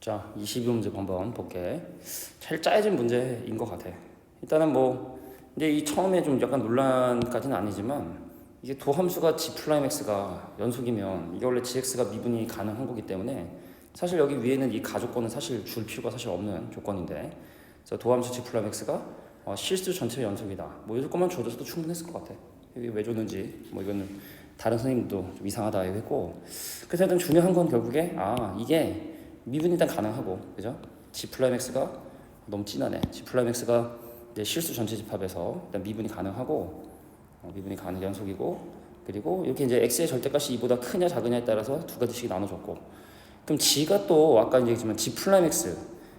자, 22문제 한번 볼게. 잘 짜여진 문제인 것 같아. 일단은 뭐 이제 이 처음에 좀 약간 논란까지는 아니지만 이게 도함수가 g 플라이맥스가 연속이면 이게 원래 gx가 미분이 가능한 거기 때문에 사실 여기 위에는 이 가조건은 사실 줄 필요가 사실 없는 조건인데 그래서 도함수 g 플라이맥스가 어, 실수 전체 연속이다. 뭐이 조건만 줘줘도 충분했을 것 같아. 이게 왜 줬는지 뭐 이거는 다른 선생님도 좀 이상하다 이거 했고 그래서 일단 중요한 건 결국에 아 이게 미분이 일단 가능하고 그죠? G 플라이맥스가 너무 진하네. G 플라이맥스가 이제 실수 전체 집합에서 일단 미분이 가능하고 어, 미분이 가능 연속이고 그리고 이렇게 이제 x의 절대값이 2보다 크냐 작으냐에 따라서 두 가지씩 나눠줬고 그럼 g가 또 아까 얘기했지만 g 플라이맥스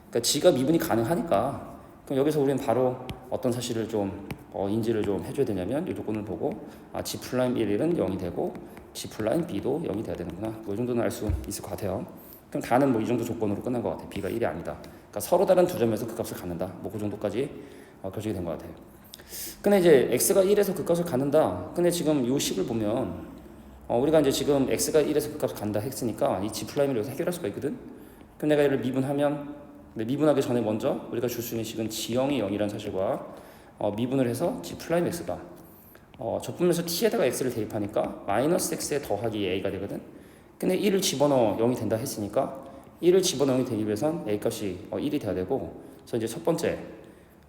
그러니까 g가 미분이 가능하니까 그럼 여기서 우리는 바로 어떤 사실을 좀 어, 인지를 좀 해줘야 되냐면 이 조건을 보고 아 g 플라임 1은 0이 되고 g 플라임 b도 0이 돼야 되는구나 뭐 이 정도는 알 수 있을 것 같아요 그럼 다는 뭐 이 정도 조건으로 끝난 것 같아 b가 1이 아니다 그러니까 서로 다른 두 점에서 그 값을 갖는다 뭐 그 정도까지 어, 결정이 된 것 같아요 근데 이제 x가 1에서 그 값을 갖는다. 근데 지금 요 식을 보면 어, 우리가 이제 지금 x가 1에서 그 값을 간다 했으니까 이 g 플라임을 여기서 해결할 수가 있거든. 그럼 내가 얘를 미분하면 근데 미분하기 전에 먼저 우리가 줄 수 있는 식은 g0이 0이라는 사실과 어, 미분을 해서 g 플라임 x가 어, 적분면서 t에다가 x를 대입하니까 마이너스 x에 더하기 a가 되거든. 근데 1을 집어넣어 0이 된다 했으니까 1을 집어넣어 0이 되기 위해선 a 값이 어, 1이 돼야 되고 그래서 이제 첫 번째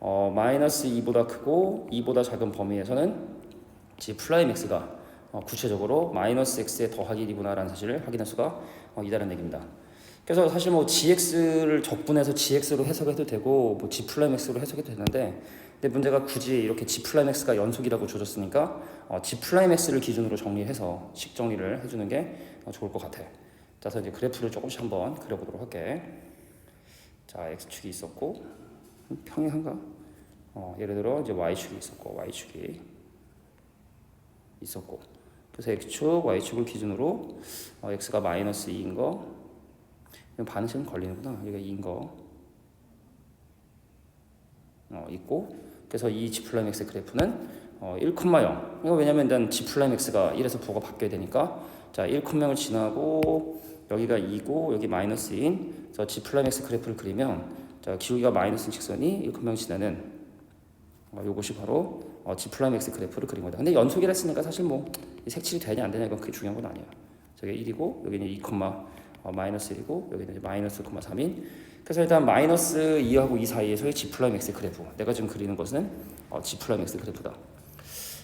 어, 마이너스 2보다 크고 2보다 작은 범위에서는 플라임 x가 어, 구체적으로 마이너스 x에 더하기 1이구나 라는 사실을 확인할 수가 어, 있다는 얘기입니다. 그래서 사실 뭐 gx를 적분해서 gx로 해석해도 되고 뭐 g 플라임 x로 해석해도 되는데 근데 문제가 굳이 이렇게 g 플라임 x가 연속이라고 줘줬으니까 어, g 플라임 x를 기준으로 정리해서 식 정리를 해주는 게 어, 좋을 것 같아. 자, 이제 그래프를 조금씩 한번 그려보도록 할게. 자, x축이 있었고 평행한가? 어, 예를 들어 이제 y축이 있었고 y축이 있었고 그래서 x축, y축을 기준으로 어, x가 마이너스 2인 거 반응식은 걸리는구나 여기가 2인 거 어, 있고 그래서 이 g 플라임 x 그래프는 어, 1,0 이거 왜냐면 일단 g 플라임 x가 1에서 부호가 바뀌어야 되니까 자 1,0을 지나고 여기가 2고 여기 마이너스 2인 그래서 g 플라임 x 그래프를 그리면 자 기울기가 마이너스 직선이 1,0 지나는 어, 요것이 바로 어, G 플라임 X 그래프를 그린 거다. 근데 연속이라 했으니까 사실 뭐 색칠이 되냐 안 되냐 이건 그게 중요한 건 아니에요. 저게 1이고 여기는 2, 어, 마이너스 1이고 여기는 마이너스 3인 그래서 일단 마이너스 2하고 2 사이에서의 G 플라임 X 그래프 내가 지금 그리는 것은 어, G 플라임 X 그래프다.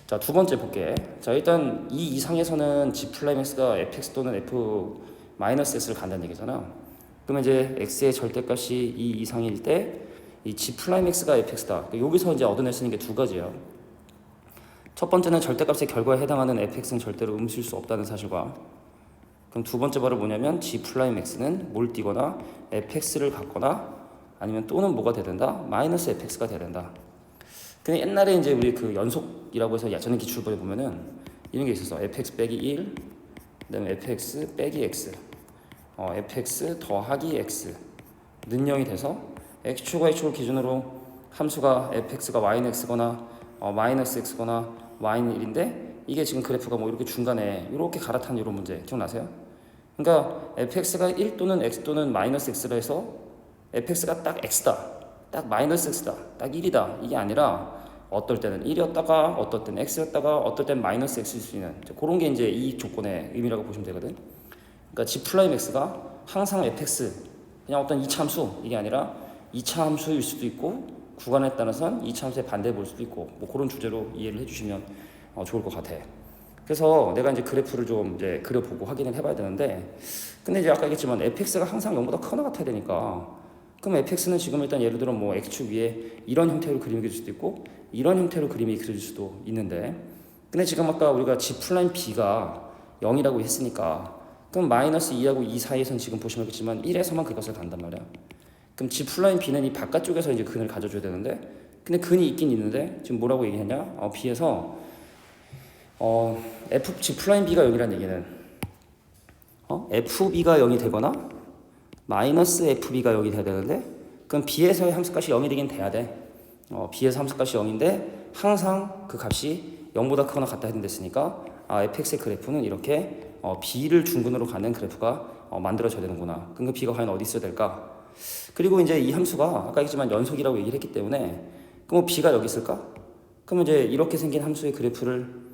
자 두 번째 볼게. 자 일단 이 이상에서는 G 플라임 X가 fx 또는 f 마이너스 X를 간다는 얘기잖아. 그러면 이제 X의 절대값이 이 이상일 때 이 G 플라임 X가 fx다. 여기서 이제 얻어낼 수 있는 게 두 가지예요. 첫 번째는 절대값의 결과에 해당하는 fx는 절대로 음수일 수 없다는 사실과 그럼 두 번째 바로 뭐냐면 g 플라임 x는 뭘 띄거나 fx를 갖거나 아니면 또는 뭐가 돼야 된다? 마이너스 fx가 돼야 된다. 근데 옛날에 이제 우리 그 연속이라고 해서 예전에 기출부에 보면은 이런 게 있었어. fx 빼기 1, 그다음에 fx 빼기 x, 어, fx 더하기 x 는 0이 돼서 x축과 y축을 기준으로 함수가 fx가 y는 x거나 어, 마이너스 x거나 y는 1인데 이게 지금 그래프가 뭐 이렇게 중간에 이렇게 갈아탄 이런 문제 기억나세요? 그러니까 fx가 1 또는 x 또는 마이너스 x라 해서 fx가 딱 x다. 딱 마이너스 x다. 딱 1이다. 이게 아니라 어떨 때는 1이었다가 어떨 때는 x였다가 어떨 때는 마이너스 x일 수 있는 그런 게 이제 이 조건의 의미라고 보시면 되거든. 그러니까 g 플라임 x가 항상 fx 그냥 어떤 이차함수 이게 아니라 이차함수일 수도 있고 구간에 따라서는 이차함수의 반대 볼 수도 있고 뭐 그런 주제로 이해를 해주시면 어, 좋을 것 같아. 그래서 내가 이제 그래프를 좀 이제 그려보고 확인을 해봐야 되는데 근데 이제 아까 얘기했지만 fx가 항상 0보다 크거나 같아야 되니까. 그럼 fx는 지금 일단 예를 들어 뭐 x축 위에 이런 형태로 그림이 그릴 수도 있고 이런 형태로 그림이 그려질 수도 있는데. 근데 지금 아까 우리가 g 플라임 b가 0이라고 했으니까 그럼 마이너스 2하고 2 사이에서는 지금 보시면 알겠지만 1에서만 그것을 간단 말이야. 그럼 g 플라임 b는 이 바깥쪽에서 이제 근을 가져줘야 되는데 근데 근이 있긴 있는데 지금 뭐라고 얘기했냐? 어, b에서 어, f g 플라임 b가 0이라는 얘기는 어? fb가 0이 되거나 마이너스 fb가 0이 돼야 되는데 그럼 b에서의 함수값이 0이 되긴 돼야 돼. 어, b에서 함수값이 0인데 항상 그 값이 0보다 크거나 같다 했는데으니까 아, fx의 그래프는 이렇게 어, b를 중근으로 가는 그래프가 어, 만들어져야 되는구나. 그럼 그 b가 과연 어디 있어야 될까? 그리고 이제 이 함수가 아까 얘기했지만 연속이라고 얘기를 했기 때문에 그럼 뭐 b가 여기 있을까? 그러면 이제 이렇게 생긴 함수의 그래프를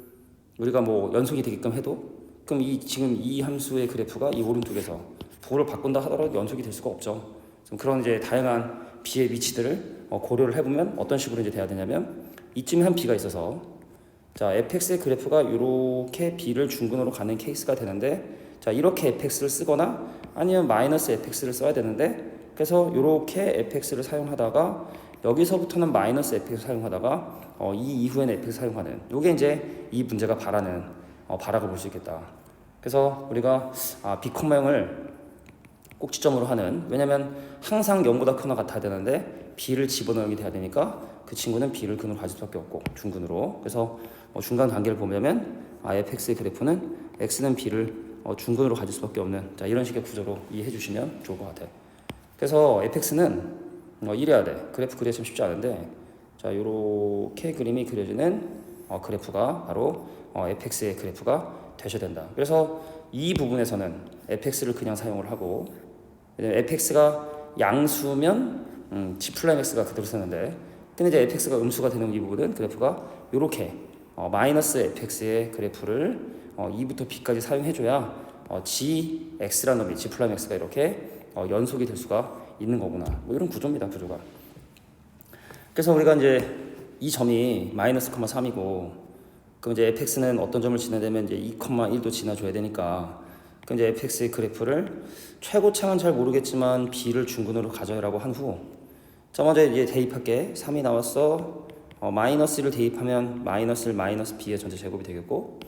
우리가 뭐 연속이 되게끔 해도 그럼 이 지금 이 함수의 그래프가 이 오른쪽에서 부호를 바꾼다 하더라도 연속이 될 수가 없죠. 그런 이제 다양한 b의 위치들을 어, 고려를 해보면 어떤 식으로 이제 돼야 되냐면 이쯤에 한 b가 있어서 자 fx의 그래프가 이렇게 b를 중근으로 가는 케이스가 되는데 자 이렇게 fx를 쓰거나 아니면 마이너스 fx를 써야 되는데 그래서 이렇게 fx를 사용하다가 여기서부터는 마이너스 fx를 사용하다가 어, 이 이후에는 fx를 사용하는 이게 이제 이 문제가 바라는 어, 바라고 볼 수 있겠다. 그래서 우리가 아, 비컴형을 꼭 지점으로 하는 왜냐면 항상 0보다 크나 같아야 되는데 b를 집어넣기 돼야 되니까 그 친구는 b를 근으로 가질 수밖에 없고 중근으로 그래서 어, 중간 관계를 보면 아, fx의 그래프는 x는 b를 어, 중근으로 가질 수밖에 없는 자, 이런 식의 구조로 이해해 주시면 좋을 것 같아요. 그래서 fx는 어, 이래야 돼. 그래프 참 쉽지 않은데 자 요렇게 그림이 그려지는 어, 그래프가 바로 어, fx의 그래프가 되셔야 된다. 그래서 이 부분에서는 fx를 그냥 사용을 하고 fx가 양수면 음, g 플라임 x가 그대로 쓰는데 근데 이제 fx가 음수가 되는 이 부분은 그래프가 요렇게 어, 마이너스 fx의 그래프를 어, 2부터 b까지 사용해줘야 어, g x라는 놈이 g 플라임 x가 이렇게 어, 연속이 될 수가 있는 거구나. 뭐 이런 구조입니다, 구조가. 그래서 우리가 이제 이 점이 마이너스 3이고 그럼 이제 fx는 어떤 점을 지나되면 이제 2,1도 지나줘야 되니까 그럼 이제 fx의 그래프를 최고창은 잘 모르겠지만 b를 중근으로 가져라고 한 후 자 먼저 이제 대입할게 3이 나왔어 어, 마이너스를 대입하면 마이너스 1 마이너스 b의 전체 제곱이 되겠고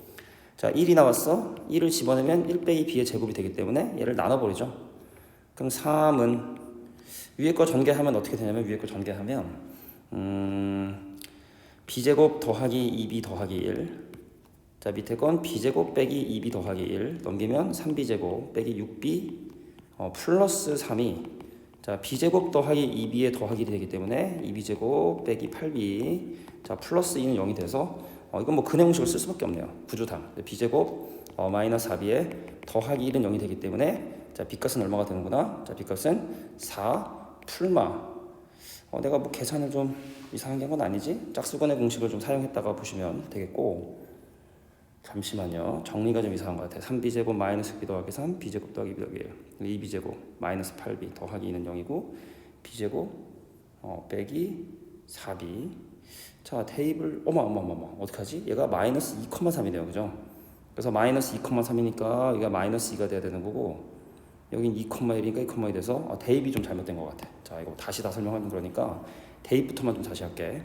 자 1이 나왔어 1을 집어넣으면 1 빼기 b의 제곱이 되기 때문에 얘를 나눠버리죠 그럼 3은 위에 거 전개하면 어떻게 되냐면 위에 거 전개하면 음, b제곱 더하기 2b 더하기 1. 자 밑에 건 b제곱 빼기 2b 더하기 1 넘기면 3b제곱 빼기 6b 어, 플러스 3이. 자 b제곱 더하기 2b의 더하기 되기 때문에 2b제곱 빼기 8b 자 플러스 2는 0이 돼서 어, 이건 뭐 근해공식을 쓸 수밖에 없네요. 부주당. b제곱 어, 마이너스 4b의 더하기 1은 0이 되기 때문에 자 b값은 얼마가 되는구나? 자 b값은 4 풀마. 어, 내가 뭐 계산을 좀 이상하게 한 건 아니지? 짝수건의 공식을 좀 사용했다가 보시면 되겠고. 잠시만요. 정리가 좀 이상한 것 같아요. 3b제곱 마이너스 b 더하기 3 b제곱 더하기 b 더하기 1 2b제곱 마이너스 8b 더하기 2는 0이고 b제곱 어, 빼기 4b 자 테이블 어머 어떡하지? 얘가 마이너스 2,3이네요 그죠? 그래서 마이너스 2,3이니까 얘가 마이너스 2가 돼야 되는 거고 여긴 2,1이니까 2,2 돼서 어, 대입이 좀 잘못된 것 같아. 자, 이거 다시 다 설명하는 거니까 대입부터만 좀 다시 할게.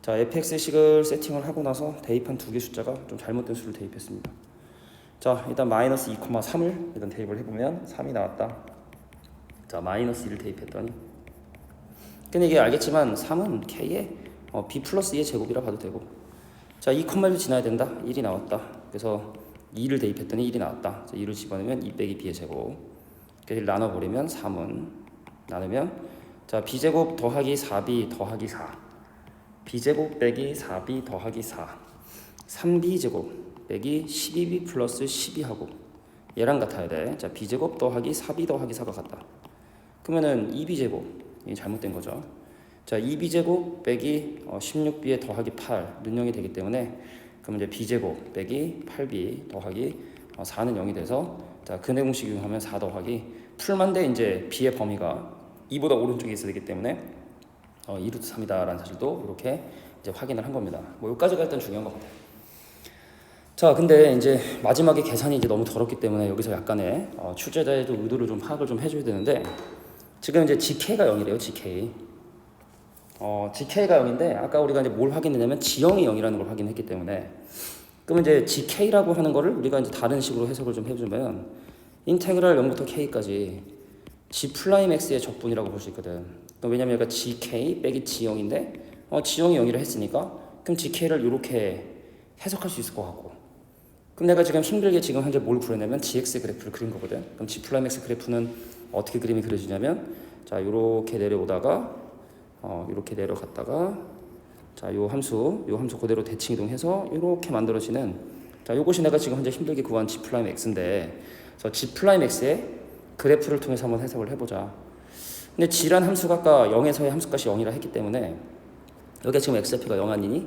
자, fx식을 세팅을 하고 나서 대입한 두 개 숫자가 좀 잘못된 수를 대입했습니다. 자, 일단 마이너스 2,3을 일단 대입을 해보면 3이 나왔다. 자, 마이너스 1을 대입했더니 근데 이게 알겠지만 3은 k의 어, b 플러스 2의 제곱이라 봐도 되고 자, 2,1을 지나야 된다. 1이 나왔다. 그래서 2를 대입했더니 1이 나왔다. 2를 집어넣으면 2 빼기 b의 제곱. 그래서 나눠버리면 3은 나누면 자 b제곱 더하기 4b 더하기 4 b제곱 빼기 4b 더하기 4 3b제곱 빼기 12b 플러스 12하고 얘랑 같아야 돼. 자 b제곱 더하기 4b 더하기 4가 같다. 그러면은 2b제곱 이 잘못된 거죠. 자 2b제곱 빼기 16b에 더하기 8 는영이 되기 때문에 그럼 이제 b제곱 빼기 8b 더하기 4는 0이 돼서 자 근해 공식 이용하면 4 더하기 풀만 데 이제 b의 범위가 2보다 오른쪽에 있어야 되기 때문에 어, 2루트 3이다라는 사실도 이렇게 이제 확인을 한 겁니다. 뭐 여기까지가 일단 중요한 것 같아요. 자, 근데 이제 마지막에 계산이 이제 너무 더럽기 때문에 여기서 약간의 어, 출제자의 좀 의도를 좀 파악을 좀 해줘야 되는데 지금 이제 GK가 0이래요, GK. 어, GK가 0인데 아까 우리가 이제 뭘 확인했냐면 지형이 0이라는 걸 확인했기 때문에 그러면 이제 GK라고 하는 거를 우리가 이제 다른 식으로 해석을 좀 해주면 인테그랄 0부터 K까지 G 플라임 X의 적분이라고 볼 수 있거든. 왜냐면 여기가 GK 빼기 G형인데 어, G형이 0이라 했으니까 그럼 GK를 이렇게 해석할 수 있을 것 같고 그럼 내가 지금 힘들게 지금 현재 뭘 구해내면 GX 그래프를 그린 거거든. 그럼 G 플라임 X 그래프는 어떻게 그림이 그려지냐면 자 이렇게 내려오다가 어, 이렇게 내려갔다가 자, 요 함수, 요 함수 그대로 대칭 이동해서 이렇게 만들어지는 자, 요것이 내가 지금 현재 힘들게 구한 G 플라임 X인데 그래서 G 플라임 X의 그래프를 통해서 한번 해석을 해보자. 근데 G란 함수가 아까 0에서의 함수값이 0이라 했기 때문에 여기가 지금 XF가 0 아니니?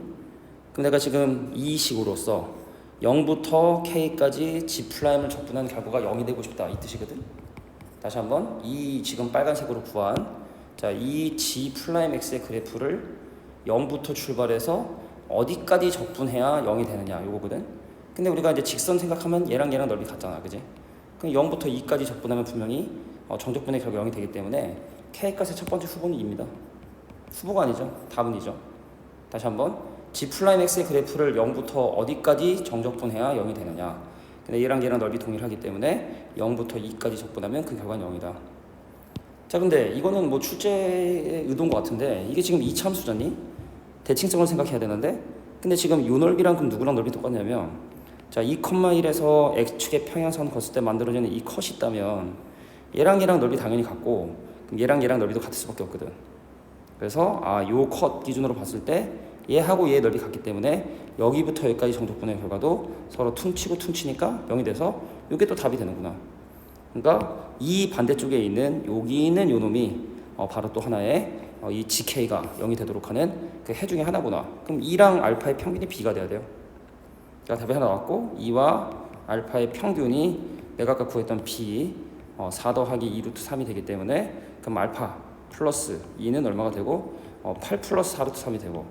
그럼 내가 지금 이 식으로서 0부터 K까지 G 프라임을 적분한 결과가 0이 되고 싶다 이 뜻이거든. 다시 한번 이 지금 빨간색으로 구한 자 이 G 프라임 X의 그래프를 0부터 출발해서 어디까지 적분해야 0이 되느냐 요거거든. 근데 우리가 이제 직선 생각하면 얘랑 얘랑 넓이 같잖아, 그지? 그럼 0부터 2까지 적분하면 분명히 어, 정적분의 결과 0이 되기 때문에 K 값의 첫 번째 후보는 2입니다. 후보가 아니죠. 답은 2죠. 다시 한번 G 플라임 X의 그래프를 0부터 어디까지 정적분해야 0이 되느냐. 근데 얘랑 얘랑 넓이 동일하기 때문에 0부터 2까지 적분하면 그 결과는 0이다. 자, 근데 이거는 뭐 출제의 의도인 것 같은데 이게 지금 이차함수잖니? 대칭성을 생각해야 되는데 근데 지금 요 넓이랑 그럼 누구랑 넓이 똑같냐면 자, 2,1에서 X축의 평행선 걷을 때 만들어지는 이 컷이 있다면 얘랑 얘랑 넓이 당연히 같고 그럼 얘랑 얘랑 넓이도 같을 수밖에 없거든. 그래서 아, 요 컷 기준으로 봤을 때 얘하고 얘 넓이 같기 때문에 여기부터 여기까지 정적분의 결과도 서로 퉁치고 퉁치니까 0이 돼서 이게 또 답이 되는구나. 그러니까 이 반대쪽에 있는 여기 있는 요 놈이 어, 바로 또 하나의 어, 이 GK가 0이 되도록 하는 그 해 중에 하나구나. 그럼 2랑 알파의 평균이 B가 돼야 돼요. 자, 답이 하나 나왔고 2와 알파의 평균이 내가 아까 구했던 B 어, 4 더하기 2 루트 3이 되기 때문에 그럼 알파 플러스 2는 얼마가 되고 어, 8 플러스 4 루트 3이 되고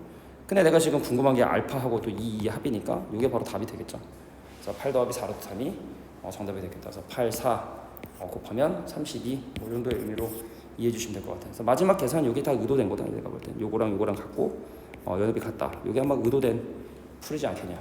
근데 내가 지금 궁금한 게 알파하고 또 2, 2 합이니까 이게 바로 답이 되겠죠. 그래서 8 더하기 4 루트 3이 어, 정답이 되겠다. 그래서 8, 4 어, 곱하면 32. 뭐 정도의 의미로 이해해 주시면 될 것 같아요. 그래서 마지막 계산 여기 다 의도된 거다. 내가 볼 땐 요거랑 요거랑 같고 어, 연합이 같다. 요게 아마 의도된 풀이지 않겠냐.